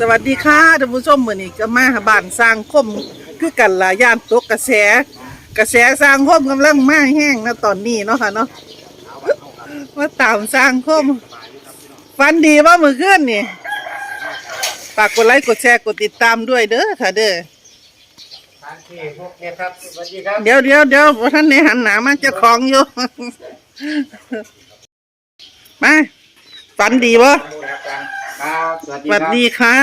สวัสดีค่ะท่านผู้ชมมื้อนี้ก็มาหาบ้านสร้างคมคือกันล่ะย่านตกกระแส กระแสสร้างคมกำลังมาแห้งนะตอนนี้เนาะค่ะเนาะมาตามสร้างคมฟันดีว่ามื้อคืนนี่ฝากกดไลค์กดแชร์กดติดตามด้วยเด้อค่ะเด้อทางที่พวกเนี่ยครับสวัสดีครับเดี๋ยวเดี๋ยวเดี๋ยวบ่ท่านได้หันหน้ามาเจ้าของอยู่มาฝันดีบ่ ครับสวัสสดีวัสครับดีค่ะ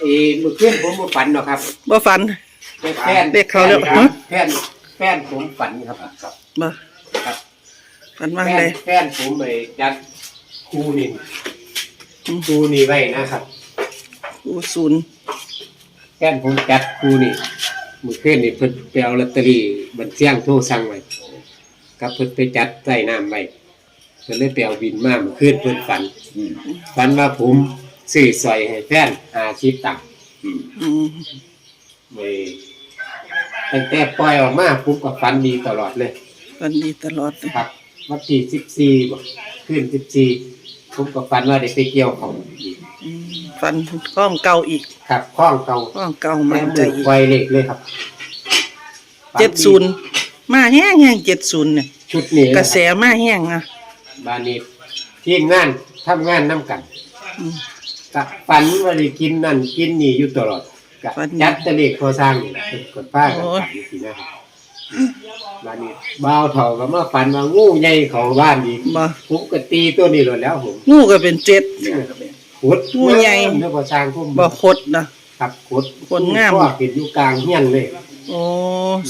เออเมื่อคืนผมบ่ฝันหรอกครับบ่ฝันแต่แฟนเด็กเขาเรียก แฟนแฟนแฟนผมฝันครับครับบ่ครับฝันว่าแฟไงนแฟนผมไปจัดครูนี่ครูนี่ไว้นะครับอูศูนย์แฟนผมจัดครูนี่เมื่อคืนนี่เพิ่นไปเอาลอตเตอรี่บันเสียงโทรสั่งไว้ครับเพิ่นไปจัดใส่น้ำไว้ เพิ่นเลยไปเอาบินมาเมื่อคืนเพิ่นฝันฝันว่าผมซื้อสร้อยให้แฟน50ตังค์อืมเว้ยตั้งแต่ปล่อยออกมาปุ๊บก็ฝันดีตลอดเลยฝันดีตลอดเลยครับวันที่สิบสี่บ่ขึ้นสิบสี่ผมก็ฝันว่าได้ไปเกี่ยวของอีกอืมฝันข้องเก่าอีกครับข้องเก่าข้องเก่าแม่มันนใจเด็กอีกไวเล็กเลยครับฝัเจ็ดศูนย์มาแห้งแห้งเจ็ดศูนย์เนี่ยชุดนี้กระแสมาแห้งอะ บานิดทีมงานทำงานน้ำกันอืมกับฝันว่าได้กินนั่นกินนี่อยู่ตลอดกับฝันจัดแตะเลขพอสร้างนี่แหละเป็นกดป้ากันฝันทีนะครับบานิดบ่าวเถ่าก็มาฝันว่างูใหญ่เขาบ้านอีกบ่ผมก็ตีตัวนี้เลยแล้วผมงูก็เป็นเจ็ด ขุดงูใหญ่ เนื้อพอสร้างผมบ่คดนะ ครับขุดคนงาม พ่อเห็นอยู่กลางเฮียนเลย โอ้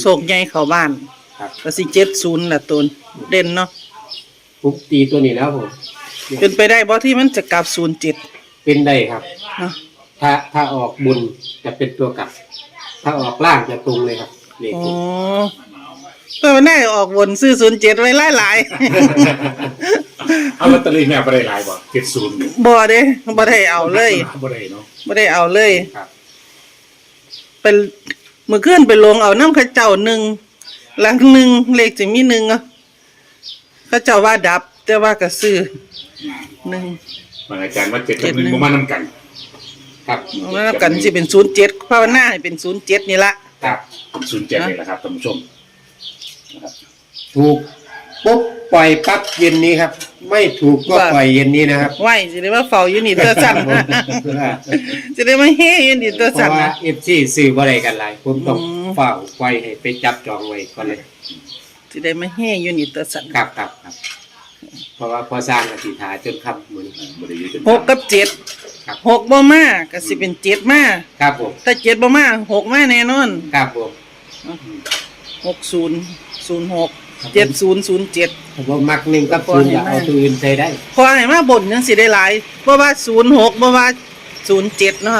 โศกใหญ่เข้าบ้านครับ ก็สิเจ็ดศูนย์ละตนเด่นเนาะ ผมตีตัวนี้แล้วผมเป็นไปได้บ่ที่มันจะกลับศูนย์เจ็ดเป็นได้ครับ เนาะถ้าถ้าออกบุญจะเป็นตัวกลับ ถ้าออกล่างจะตรงเลยครับเลขโอ้นี้เออได้ออกบนซื้อศูนย์เจ็ดไว้หลายหลายเอาลอตเตอรี่แม่บ่ได้หลายบ่เจ็ดศูนย์ๆ บ่เด้บ่ได้เอาเลยบ่ได้เนาะบ่ได้เอาเลย ครับ เป็นเมื่อคืนไปลงเอาน้ำข้าเจ้าหนึ่งหลังหนึ่งเลขจะมีหนึ่งอะ ข้าเจ้าว่าดับ แต่ว่าก็ซื้อหนึ่งบางอาจารย์ว่าเจ็ดเจ็กับดหนึ่งหนึ่ง บ่มานํกัน ครับแล้วกันสิเป็นศูนย์เจ็ดภาวนาให้เป็นศูนย์เจ็ดนี่ละครับศูนย์เจ็ดนี่แหละครับท่านผู้ชมถูกปุ๊บปล่อยปั๊บเย็นนี้ครับ ไม่ถูกก็ปล่อยเย็นนี้นะครับไหวสิได้ว่าเฝ้าอยู่นี่เตอสั่นผมสิได้มาเฮ้อยู่นี่เตอเพสั่นราะว่านะ เอฟซีซื้อบ่ได้กันหลายผมต้องอืม เฝ้าปล่อยให้ไปจับจองไว้ก่อนเลย สิได้มาเฮ้อยู่นี่เตอสั่นครับครับครับ เพราะว่าพอสร้างอธิษฐานจนคำมือนี้บ่ได้อยู่จนหกกับเจ็ดครับหกบ่มาก็สิเป็นเจ็ดมาครับผมถ้าเจ็ดบ่มาหกมาแน่นอนครับผมหกศูนย์ศูนย์หกเจ็ดศูนย์ศูนย์เจ็ดผมมักหนึ่งกับศูนย์อยากเอาตัวอื่นใส่ได้พอให้มาบ่นยังสิได้หลายเพราะว่าศูนย์หกเพราะว่าศูนย์เจ็ดเนาะ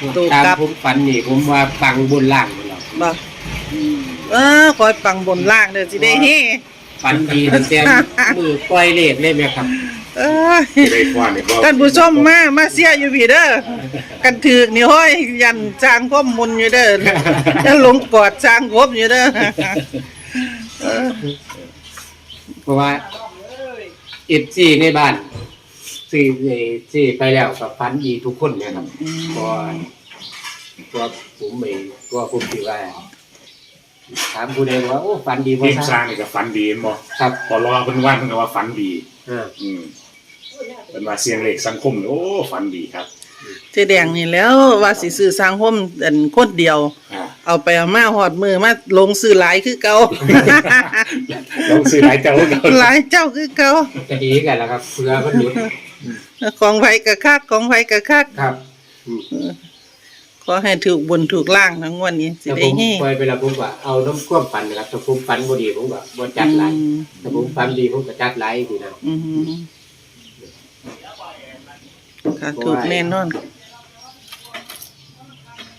ถูกตามครับผมฝันนี่ผมว่าฟังบนล่างหมดแล้วบ่ เออคอยปังบนล่างเด้อสิได้เฮฝันดีตั้งแต่มือปล่อยเลขเลยไหมครับเออสิได้ฟ้อนนี่บ่ท่านผู้ชมมามาเสียอยู่พี่เด้อกันถือกนี่ห้อยยันจางก้มมุนอยู่เด้อจะลงกอดจางกบอยู่เด้อเออเพราะว่าเอฟซีในบ้านซีซีไปแล้วกับฝันดีทุกคนเนะครับเพราะว่าเพราะผมไม่ก็ผมคิดว่า ถามผู้ใดว่าโอ้ฝันดีเพทีราะมสร้างนี่ก็ฝันดีแม่นบ่ครับพอรอเพิ่นว่าเพิ่นก็ว่าฝันดีอ่าอืมเป็นว่าเสียงเลขสังคมนี่โอ้ฝันดีครับ เจ๊แดงนี่แล้วว่าสิซื้อสร้างห่มอันคนเดียว อ่าเอาไปเอามาหอดมือมาลงซื้อหลายคือเก่า ลองซื้อหลายเจ้าก็หลายเจ้าคือเก่าจะดีกันแล้วครับเพื่อมันหยุดของไผกะคักของไผกะคักครับอืม ขอให้ถูกบนถูกล่างทั้งวันนี้สิถ้าผได้มเฮปล่อยไปแล้วผมก็เอาน้ำควมฝันนะครับถ้าผมฝันบ่ดีผมก็บ่จัดหลายอืมถ้าผมฝันดีผมก็จัดหลายทีนะอืมค่ะถูกแน่นอน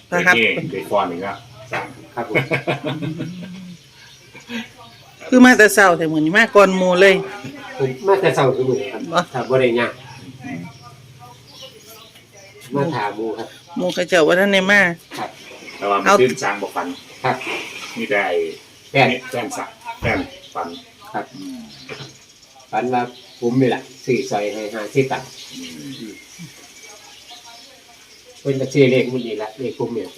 พระได้หัตถ์เฮได้ฟ้อนนี่ก็สร้างครับผมคือมาแต่เช้าแต่มื้อนี้มาก่อนหมู่เลย ผมมาแต่เช้าทุกมื้อครับบ่ถ้าบ่ได้ยาก มาถามหมู่ครับหมู่เขาเจ้าว่าท่านได้มา ครับแต่ว่ามันเอาขึ้นสร้างบ่ฝันครับมีแต่ไอ้แฟนแฟนสักแฟนฝันครับฝันว่าผมนี่แหละซื้อซอยให้หาสิตังค์อืมพิ่นก็ซื้อเลขมันนี่ละเลขกลุ่มเนี่ย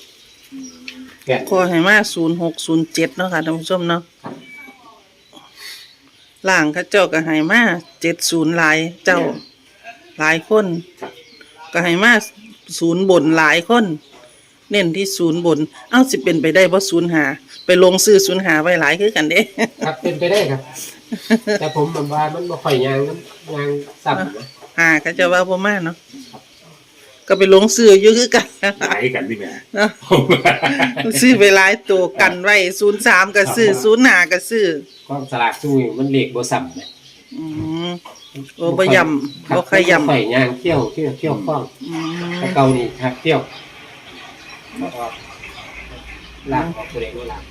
แก่นขอให้มาศูนย์หกศูนย์เจ็ดเนาะค่ะท่านผู้ชมเนาะล่างเขาเจ้าก็ให้มาเจ็ดศูนย์หลายเจ้าหลายคน ก็ให้มาศูนย์บนหลายคน เน้นที่ศูนย์บน เอ้าสิเป็นไปได้บ่ศูนย์หา ไปลงซื้อศูนย์หาไว้หลายคือกันเด้ ครับเป็นไปได้ครับ แต่ผมมันว่ามันบ่ค่อยยางน้ำยางซ้ำนะหาเขาเจะว่าบ่มาเนาะก็ไปลงซื้ออยู่คือกันหลายกันนี่แม่เนาะซื้อไปหลายตัวกันไว้ศูนย์สามก็ซื้อศูนย์หาก็ซื้อ ความสลากสู้มันเลขบ่ซ้ำนะอืม โอ้บ่ย่ำครับบ่ค่อยย่ำค่อยยางเที่ยวเที่ยวเที่ยวคล้องอืมแต่เก่านี่ครับเที่ยวลากออกตัวเองว่าลาก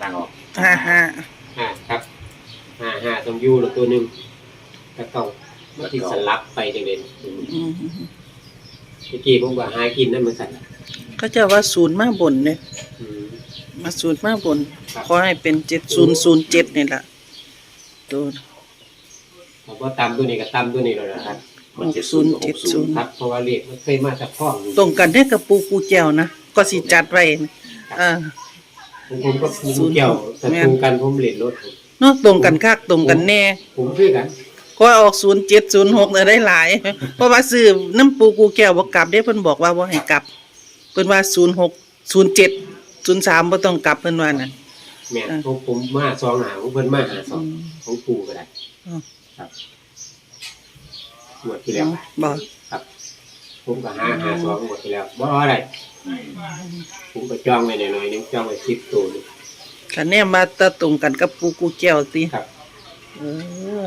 ดังออกห้าห้าห้าครับห้าห้าต้องอยู่แล้วตัวหนึ่งแต่เก่ามันที่สลับไปจังเด่นอืมเมื่อกี้ผมว่าหากินนั่นมันสั่นน่ะเขาเจะว่าศูนย์มาบนเนี่ยอืม มาศูนย์มาบนครับขอให้เป็นเจ็ดศูนย์ศูนย์เจ็ดนี่แหละตัว ผมว่าตามตัวนี้กับตามตัวนี้แล้วนะครับหกศูนย์เจ็ดศูนย์ครับเพราะว่าเลขมันเคยมาจากพ่องอยู่ตรงกันได้กับปูปูแจวนะก็สิจัดไว้อ่าผมผมก็ศูปูนย์เกี่ยวหกแต่แม่นตรงกันผมเล่นรถผมเนาะตรงกันคักตรงกันแน่ ผมคือกันก็ออกศูนย์เจ็ดศูนย์หกได้หลาย เพราะว่าซื้อน้ำปูกูแก้วบ่กลับเด้เพิ่นบอกว่าบ่ให้กลับเพิ่นว่าศูนย์หกศูนย์เจ็ดศูนย์สามบ่ต้องกลับเพิ่นว่านั่นแม่นอ่าผมผมมาซองหาผมเพิ่นมาหาซองของปูก็ได้อ๋อ ครับหมดที่แล้วบ่ครับ ผมก็หาหาซองหมดที่แล้วบ่อะไรผมก็จ้องไว้หน่อยๆนึงจ้องไว้สิบตัวนึงคันแน่มาตะตรงกันกับปูกูแก้วติครับเออ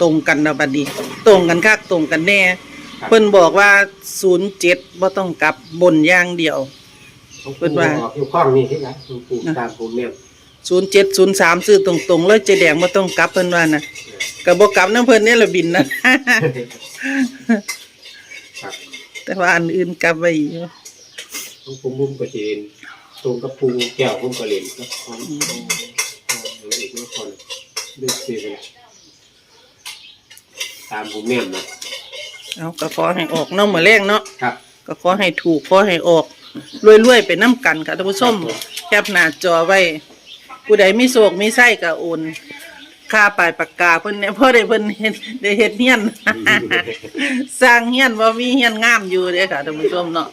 ตรงกันนะบัดนี้ ตรงกันคักตรงกันแน่ครับเพิ่นบอกว่า07บ่ต้องกลับบนอย่างเดียวของเพิ่ปูนว่าออกอยู่ข้องนี่ที่ครับของปูตามผมแม่น0703ซื้อตรงๆเลยเจแดงบ่ต้องกลับเพิ่นว่าน่ะก็บ่กลับนำเพิ่นนี่ละบินนะครับแต่ว่าอันอื่นกลับไว้อยู่ของผมผมก็จะเรียนตรงกับปูแก้วผมก็เรียนกับของของอีกไม่คนเลือกซื้อไปแล้วตามผมแม่นนะเอาก็ขอให้ออกเนาะมื้อแรงเนาะครับก็ขอให้ถูกขอให้ออกรวยๆไปน้ำกันค่ะท่านผู้ชมแคปหน้าจอไว้ ผู้ใดมีโศกมีไส้ก็โอนค่าปลายปากกาเพิ่นเนี่ยพ่อได้เพิ่นเฮ็ดได้เฮ็ดเฮียน สร้างเฮียนว่ามีเฮียนงามอยู่เด้อค่ะท่านผู้ชมเนาะ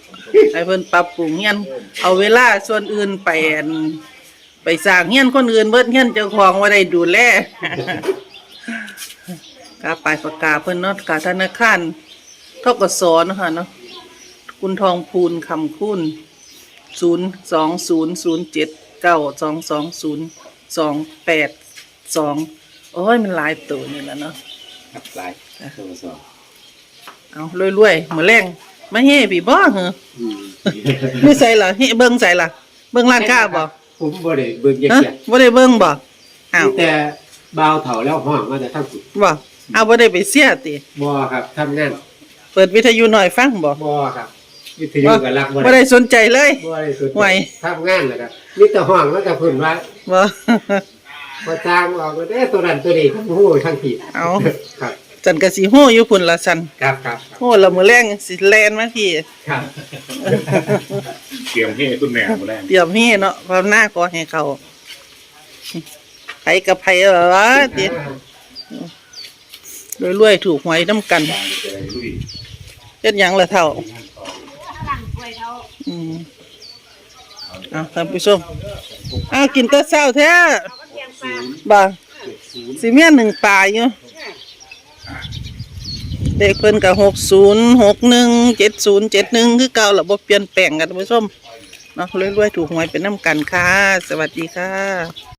ให้เพิ่นปรับปรุงเฮียน เอาเวลาส่วนอื่นไปอั่นไปสร้างเฮียนคนอื่นเบิดเฮียนเจ้าของว่าได้ดูแล ค่าปลายปากกาเพิ่นเนาะกาธนาคารทกสเนาะค่ะเนาะคุณทองพูนคำคุณศูนย์สองศูนย์ศูนย์เจ็ด เก้าสองสองศูนย์สองแปดสองโอ้ยมันหลายตัวนี่แหละเนาะครับหลายตัวสองเอารวยๆมาแรงมาเฮ่พี่บ่เหรออืมไม่ใส่ล่ะเฮ่เบิ่งใส่ล่ะเบิ่งร้านค้าบ่ผมบ่ได้เบิ่งเยฮะอะบ่ได้เบิ่งบ่ๆอ้าวมีแต่บ่าวเฒ่าแล้วห้องมาแต่ทั้งสุดบ่เอาบ่ได้ไปเสียติบ่ครับทำงานเปิดวิทยุหน่อยฟังบ่บ่ครับ วิทยุก็รับบ่บ่ได้สนใจเลย บ่ได้สุดไหว ทำงานแล้วครับมีแต่ห้องแล้วก็เพิ่นว่าบ่พอจ้างออกก็ได้ตัวนั้นตัวนี้ทั้งหูทั้งผิดเอาครับ จันก็สิฮู้อยู่พุ่นละสันครับครับครับโอ้ละมื้อแรงสิแล่นมาพี่ ครับเตรียมให้คุณแม่มาแรกเตรียมให้เนาะภาวนาขอให้เขาไผกับไผเหรอวะติรวยๆถูกหวยน้ำกันบางจะได้ลุยเฮ็ดหยังละเท่า อืม เอาท่านผู้ชมเอากินแต่เช้าแท้บ่าสิเมียนหนึ่งปลาอยู่เด็กเพิ่นก็หกศูนย์หกหนึ่งเจ็ดศูนย์เจ็ดหนึ่งคือเก่าละบ่เปลี่ยนแปลงกันท่านผู้ชมเนาะรวยๆถูกหวยเป็นน้ำกันค่ะ สวัสดีค่ะ